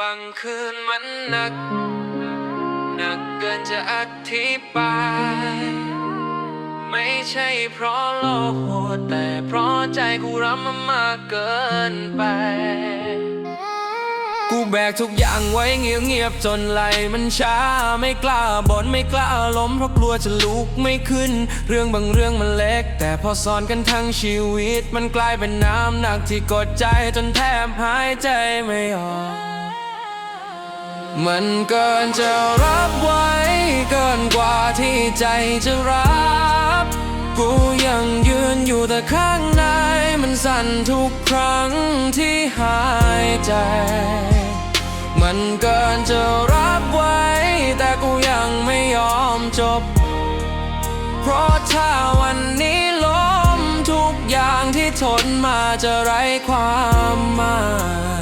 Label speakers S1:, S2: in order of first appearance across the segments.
S1: บางคืนมันหนัก หนักเกินจะอธิบาย ไม่ใช่เพราะโลกโหดแต่เพราะใจกูรับมามากเกินไป กูแบกทุกอย่างไว้เงียบเงียบๆจนไหลมันช้า ไม่กล้าบ่นไม่กล้าล้มเพราะกลัวจะลุกไม่ขึ้น เรื่องบางเรื่องมันเล็ก แต่พอสอนกันทั้งชีวิต มันกลายเป็นน้ำหนักที่กดใจจนแทบหายใจไม่ออก มันเกินจะรับไว้ เกินกว่าที่ใจจะรับ กูยังยืนอยู่แต่ข้างใน มันสั่นทุกครั้งที่หายใจ มันเกินจะรับไว้ แต่กูยังไม่ยอมจบ เพราะถ้าวันนี้ล้มทุกอย่างที่ทนมาจะไร้ความหมา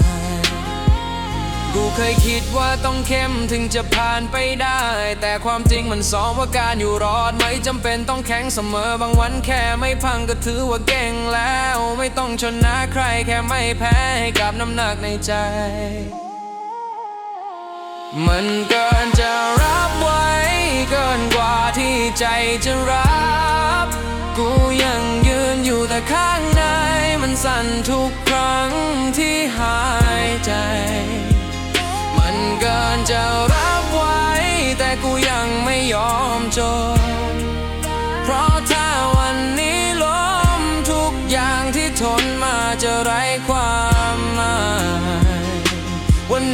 S1: ย กูเคยคิดว่าต้องเข้มถึงจะผ่านไปได้ แต่ความจริงมันสอนว่าการอยู่รอดไม่จำเป็นต้องแข็งเสมอบางวันแค่ไม่พังก็ถือว่าเก่งแล้ว ไม่ต้องชนะใครแค่ไม่แพ้ให้กับน้ำหนักในใจ มันเกินจะรับไว้ เกินกว่าที่ใจจะรับ กูยังยืนอยู่แต่ข้างในมันสั่นทุกครั้งที่หาย ยังไม่ยอมจบเพราะ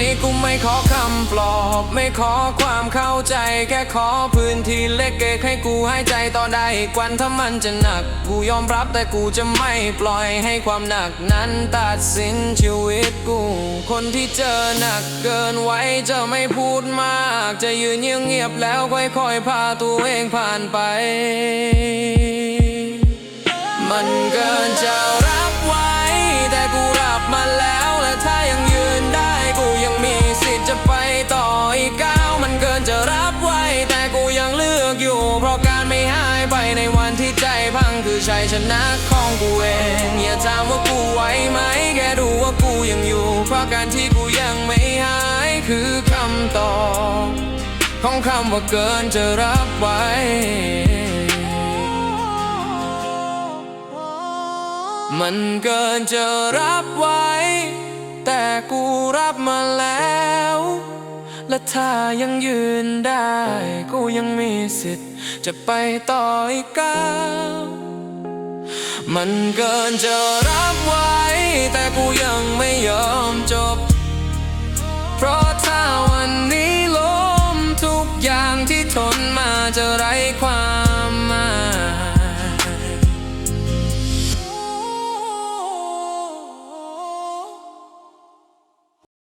S1: นี้กูไม่ขอคำปลอบ ไม่ขอความเข้าใจแค่ขอพื้นที่เล็กเกกให้กูหายใจต่อได้อีกวันถ้ามันจะหนัก กูยอมรับแต่กูจะไม่ปล่อยให้ความหนักนั้นตัดสินชีวิตกู คนที่เจอหนักเกินไว้จะไม่พูดมาก จะยืนเงียบๆแล้วค่อยๆพาตัวเองผ่านไป ไปในวันที่ใจพังคือชัยชนะของกูเองอย่าถามว่ากูไหวไหมแค่ดูว่ากูยังอยู่ เพราะการที่กูยังไม่หายคือคำตอบของคำว่าเกินจะรับไว้มันเกินจะรับไว้ แต่กูรับมาแล้ว และถ้ายังยืนได้ กูยังมีสิทธิ์ จะไปต่ออีกก้าวมันเกินจะรับไว้ แต่กูยังไม่ยอมจบ เพราะถ้าวันนี้ล้มทุกอย่างที่ทนมาจะไร้ความ